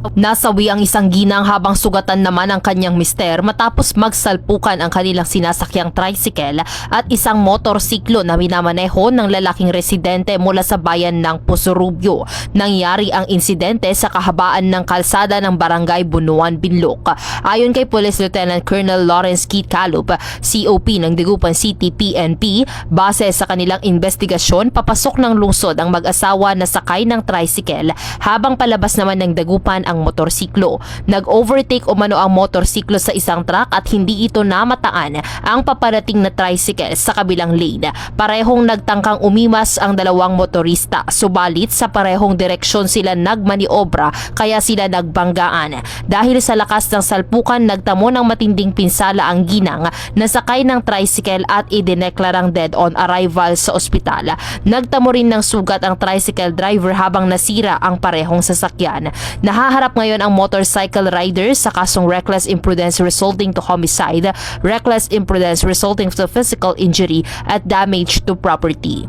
Nasawi ang isang ginang habang sugatan naman ang kanyang mister matapos magsalpukan ang kanilang sinasakyang tricycle at isang motorsiklo na minamaneho ng lalaking residente mula sa bayan ng Pusurubyo. Nangyari ang insidente sa kahabaan ng kalsada ng barangay Bunuan, Binloc. Ayon kay Police Lieutenant Colonel Lawrence Keith Calup, COP ng Digupan City PNP, base sa kanilang investigasyon, papasok ng lungsod ang mag-asawa na sakay ng tricycle habang palabas naman ng Dagupan ang motorsiklo. Nag-overtake umano ang motorsiklo sa isang truck at hindi ito namataan ang paparating na tricycle sa kabilang lane. Parehong nagtangkang umimas ang dalawang motorista, subalit sa parehong direksyon sila nagmaniobra kaya sila nagbanggaan. Dahil sa lakas ng salpukan, nagtamo ng matinding pinsala ang ginang na sakay ng tricycle at idineklarang dead on arrival sa ospital. Nagtamo rin ng sugat ang tricycle driver habang nasira ang parehong sasakyan. Nahaharap ngayon ang motorcycle rider sa kasong reckless imprudence resulting to homicide, reckless imprudence resulting to physical injury at damage to property.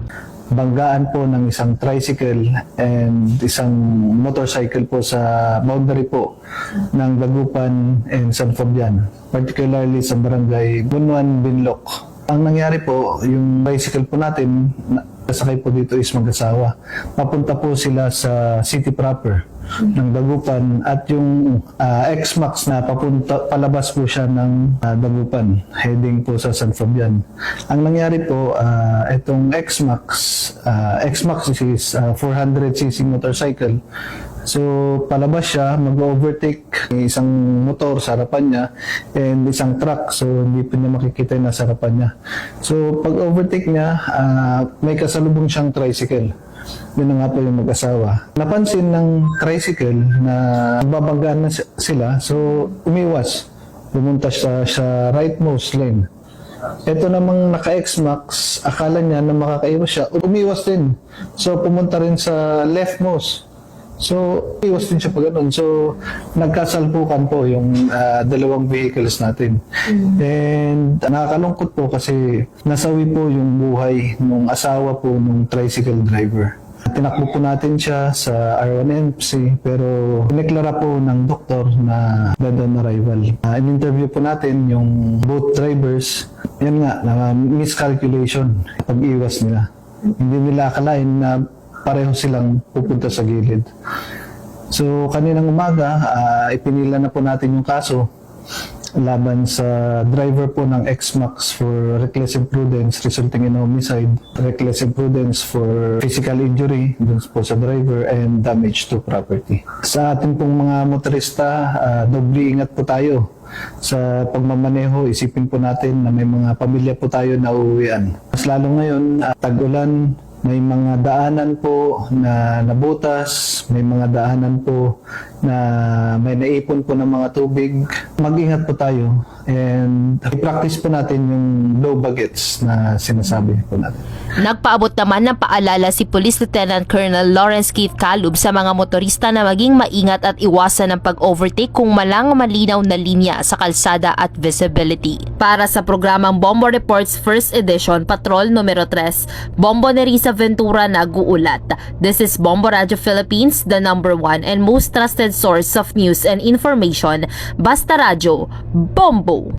banggaan po ng isang tricycle and isang motorcycle po sa boundary po ng Dagupan and San Fabian, particularly sa barangay Bunuan, Binloc. Ang nangyari po, yung bicycle po natin, na- kasakay po dito is mag-asawa. Papunta po sila sa city proper ng Dagupan at yung ah, X-Max na papunta, palabas po siya ng ah, Dagupan, heading po sa San Fabian. Ang nangyari po, ah, itong X-Max, ah, X-Max is ah, 400cc motorcycle. So, palabas siya, mag-overtake isang motor sa harapan niya and isang truck. So, hindi po niya makikita yung nasa harapan niya. So, pag overtake niya, ah, may kasalubong siyang tricycle. Yun na nga po yung mag-asawa. Napansin ng tricycle na babanggaan na si- sila, so umiwas. Pumunta siya sa rightmost lane. Ito namang naka-X-Max, akala niya na makakaiwas siya, umiwas din. So pumunta rin sa leftmost. So, iwas din siya pa ganun. So, nagkasalpukan po yung ah, dalawang vehicles natin. And nakakalungkot po kasi nasawi po yung buhay ng asawa po ng tricycle driver. Tinakbo po natin siya sa R1MC pero pineklara po ng doktor na dead on arrival. Uh, in-interview po natin yung both drivers. Yan nga, na miscalculation pag-iwas nila. Hindi nila akalain na pareho silang pupunta sa gilid. So kaninang umaga, ah, ipinila na po natin yung kaso laban sa driver po ng X-Max for reckless imprudence resulting in homicide, reckless imprudence for physical injury dun po sa driver, and damage to property. Sa ating pong mga motorista, ah, doble ingat po tayo sa pagmamaneho, isipin po natin na may mga pamilya po tayo na uuwian. Mas lalo ngayon, ah, tag-ulan, may mga daanan po na nabutas, may mga daanan po na may naipon po ng mga tubig. Mag-ingat po tayo and i-practice po natin yung low bagets na sinasabi po natin. Nagpaabot naman ng paalala si Police Lieutenant Colonel Lawrence Keith Calub sa mga motorista na maging maingat at iwasan ng pag-overtake kung malang malinaw na linya sa kalsada at visibility. Para sa programang Bombo Reports First Edition Patrol numero 3, Bombo Nerissa Ventura nag-uulat. This is Bombo Radio Philippines, the number one and most trusted source of news and information. Basta Radio, Bombo!